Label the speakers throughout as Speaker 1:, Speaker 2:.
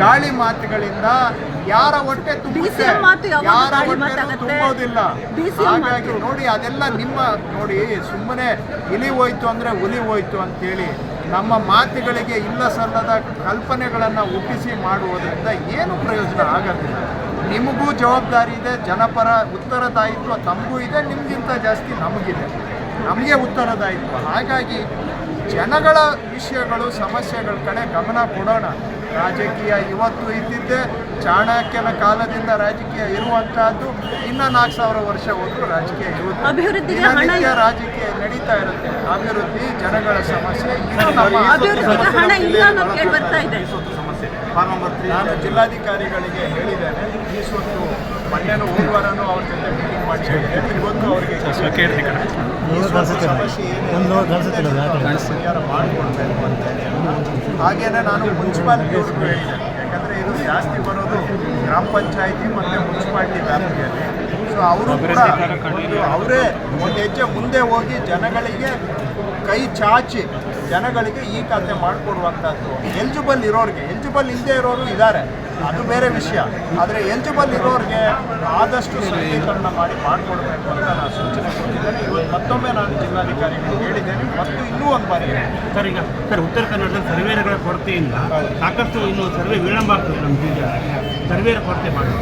Speaker 1: ಗಾಳಿ ಮಾತುಗಳಿಂದ ಯಾರ ಹೊಟ್ಟೆ ತುಂಬುತ್ತೆ? ಯಾರ? ತುಂಬೋದಿಲ್ಲ. ಹಾಗಾಗಿ ನೋಡಿ ಅದೆಲ್ಲ ನಿಮ್ಮ ನೋಡಿ ಸುಮ್ಮನೆ ಇಲಿ ಹೋಯ್ತು ಅಂದ್ರೆ ಹುಲಿ ಹೋಯ್ತು ಅಂತೇಳಿ ನಮ್ಮ ಮಾತುಗಳಿಗೆ ಇಲ್ಲ ಸಲ್ಲದ ಕಲ್ಪನೆಗಳನ್ನು ಹುಟ್ಟಿಸಿ ಮಾಡುವುದರಿಂದ ಏನು ಪ್ರಯೋಜನ ಆಗೋದಿಲ್ಲ. ನಿಮಗೂ ಜವಾಬ್ದಾರಿ ಇದೆ ಜನಪರ ಉತ್ತರದಾಯಿತ್ವ ತಮಗೂ ಇದೆ ನಿಮಗಿಂತ ಜಾಸ್ತಿ ನಮಗಿದೆ. ನಮಗೆ ಉತ್ತರದಾಯಿತು ಹಾಗಾಗಿ ಜನಗಳ ವಿಷಯಗಳು ಸಮಸ್ಯೆಗಳ ಕಡೆ ಗಮನ ಕೊಡೋಣ. ರಾಜಕೀಯ ಇವತ್ತು ಇದ್ದಿದ್ದೆ ಚಾಣಕ್ಯನ ಕಾಲದಿಂದ ರಾಜಕೀಯ ಇರುವಂತಹದ್ದು ಇನ್ನ ನಾಲ್ಕು ಸಾವಿರ ವರ್ಷ ಹೋದ್ರು ರಾಜಕೀಯ ಇರುತ್ತೆ
Speaker 2: ಅಭಿವೃದ್ಧಿ ಹಣ
Speaker 1: ದಿನನಿತ್ಯ ರಾಜಕೀಯ ನಡೀತಾ ಇರುತ್ತೆ. ಅಭಿವೃದ್ಧಿ ಜನಗಳ ಸಮಸ್ಯೆ ನಾನು ಜಿಲ್ಲಾಧಿಕಾರಿಗಳಿಗೆ ಹೇಳಿದ್ದೇನೆ ಈ ಸ್ವತ್ತು ಮೊನ್ನೆನೂ ಹೋದ್ವಾರನೂ ಅವ್ರ ಜೊತೆ ಒಂದು. ಹಾಗೇನೆ ನಾನು ಮುನ್ಸಿಪಾಲಿಟಿ ಅವ್ರಿಗೂ ಹೇಳಿದೆ ಯಾಕಂದರೆ ಇದು ಜಾಸ್ತಿ ಬರೋದು ಗ್ರಾಮ ಪಂಚಾಯಿತಿ ಮತ್ತು ಮುನ್ಸಿಪಾಲ್ಟಿ ವ್ಯಾಪ್ತಿಯಲ್ಲಿ ಸೊ ಅವರು ಕೂಡ ಅವರೇ ಒಂದು ಹೆಜ್ಜೆ ಮುಂದೆ ಹೋಗಿ ಜನಗಳಿಗೆ ಕೈ ಚಾಚಿ ಜನಗಳಿಗೆ ಈ ಖಾತೆ ಮಾಡಿಕೊಡುವಂಥದ್ದು. ಎಲಿಜಿಬಲ್ ಇರೋರಿಗೆ ಎಲಿಜಿಬಲ್ ಇಲ್ಲದೆ ಇರೋರು ಇದ್ದಾರೆ. ಅದು ಬೇರೆ ವಿಷಯ. ಆದರೆ ಎಲಿಜಿಬಲ್ ಇರೋರಿಗೆ ಆದಷ್ಟು ಸರಳೀಕರಣ ಮಾಡಿ ಮಾಡಿಕೊಡ್ಬೇಕು ಅಂತ ನಾನು ಸೂಚನೆ ಕೊಟ್ಟಿದ್ದೇನೆ. ಇವತ್ತು ಮತ್ತೊಮ್ಮೆ ನಾನು ಜಿಲ್ಲಾಧಿಕಾರಿಗಳು ಹೇಳಿದ್ದೇನೆ. ಮತ್ತು ಇನ್ನೂ ಒಂದು ಬಾರಿ.
Speaker 3: ಸರ್ ಈಗ ಸರ್ ಉತ್ತರ ಕನ್ನಡದಲ್ಲಿ ಸರ್ವೇರ್ಗಳ ಕೊರತೆಯಿಂದ ಸಾಕಷ್ಟು ಇನ್ನು ಸರ್ವೆ ವಿಳಂಬ ಆಗ್ತದೆ ನಮ್ಮ ಜಿಲ್ಲೆ. ಸರ್ವೇರ್ ಕೊರತೆ ಮಾಡಿ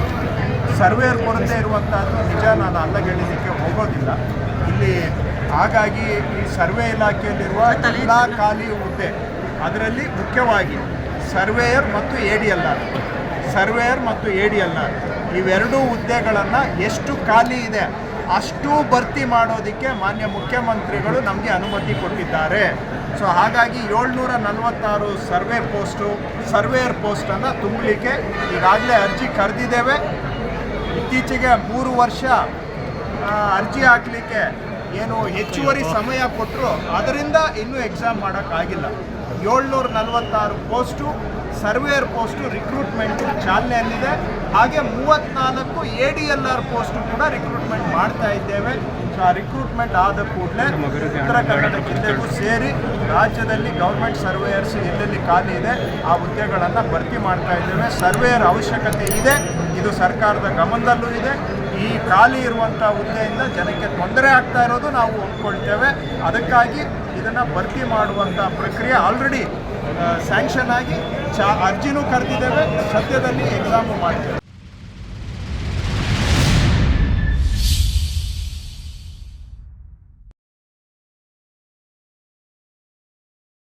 Speaker 1: ಸರ್ವೇರ್ ಕೊರತೆ ಇರುವಂಥದ್ದು ನಿಜ ನಾನು ಅಲ್ಲಗೆಳಿಲಿಕ್ಕೆ ಹೋಗೋದಿಲ್ಲ. ಇಲ್ಲಿ ಹಾಗಾಗಿ ಈ ಸರ್ವೆ ಇಲಾಖೆಯಲ್ಲಿರುವ ಎಲ್ಲ ಖಾಲಿ ಹುದ್ದೆ. ಅದರಲ್ಲಿ ಮುಖ್ಯವಾಗಿ ಸರ್ವೇಯರ್ ಮತ್ತು A D L R surveyor ಮತ್ತು ಎ ಡಿ ಎಲ್ ಆರ್ ಇವೆರಡೂ ಹುದ್ದೆಗಳನ್ನು ಎಷ್ಟು ಖಾಲಿ ಇದೆ, ಅಷ್ಟು ಭರ್ತಿ ಮಾಡೋದಕ್ಕೆ ಮಾನ್ಯ ಮುಖ್ಯಮಂತ್ರಿಗಳು ನಮಗೆ ಅನುಮತಿ ಕೊಟ್ಟಿದ್ದಾರೆ. ಸೊ ಹಾಗಾಗಿ ಏಳ್ನೂರ ನಲವತ್ತಾರು ಸರ್ವೆ ಪೋಸ್ಟು, ಸರ್ವೇಯರ್ ಪೋಸ್ಟನ್ನು ತುಂಬಲಿಕ್ಕೆ ಈಗಾಗಲೇ ಅರ್ಜಿ ಕರೆದಿದ್ದೇವೆ. ಇತ್ತೀಚೆಗೆ ಮೂರು ವರ್ಷ ಅರ್ಜಿ ಹಾಕಲಿಕ್ಕೆ ಏನು ಹೆಚ್ಚುವರಿ ಸಮಯ ಕೊಟ್ಟರು ಅದರಿಂದ ಇನ್ನೂ ಎಕ್ಸಾಮ್ ಮಾಡೋಕ್ಕಾಗಿಲ್ಲ ಏಳ್ನೂರ ನಲವತ್ತಾರು ಪೋಸ್ಟು ಸರ್ವೇಯರ್ ಪೋಸ್ಟು ರಿಕ್ರೂಟ್ಮೆಂಟ್ ಚಾಲನೆಯಲ್ಲಿದೆ. ಹಾಗೆ ಮೂವತ್ತ್ನಾಲ್ಕು A D L R post ಕೂಡ ರಿಕ್ರೂಟ್ಮೆಂಟ್ ಮಾಡ್ತಾ ಇದ್ದೇವೆ. ಆ ರಿಕ್ರೂಟ್ಮೆಂಟ್ ಆದ ಕೂಡಲೇ ಉತ್ತರ ಕನ್ನಡ ಜಿಲ್ಲೆಗೂ ಸೇರಿ ರಾಜ್ಯದಲ್ಲಿ ಗೌರ್ಮೆಂಟ್ ಸರ್ವೇಯರ್ಸ್ ಎಲ್ಲೆಲ್ಲಿ ಖಾಲಿ ಇದೆ, ಆ ಹುದ್ದೆಗಳನ್ನು ಭರ್ತಿ ಮಾಡ್ತಾ ಇದ್ದೇವೆ. ಸರ್ವೇಯರ್ ಅವಶ್ಯಕತೆ ಇದೆ. ಇದು ಸರ್ಕಾರದ ಗಮನದಲ್ಲೂ ಇದೆ. ಈ ಖಾಲಿ ಇರುವಂಥ ಹುದ್ದೆಯಿಂದ ಜನಕ್ಕೆ ತೊಂದರೆ ಆಗ್ತಾ ಇರೋದು ನಾವು ಒಪ್ಕೊಳ್ತೇವೆ. ಅದಕ್ಕಾಗಿ ಇದನ್ನು ಭರ್ತಿ ಮಾಡುವಂಥ ಪ್ರಕ್ರಿಯೆ ಆಲ್ರೆಡಿ ಸ್ಯಾಂಕ್ಷನ್ ಆಗಿ ಚಾ, ಅರ್ಜಿನೂ ಕರೆದಿದ್ದೇವೆ. ಸದ್ಯದಲ್ಲಿ ಎಕ್ಸಾಮು ಮಾಡ್ತೇವೆ.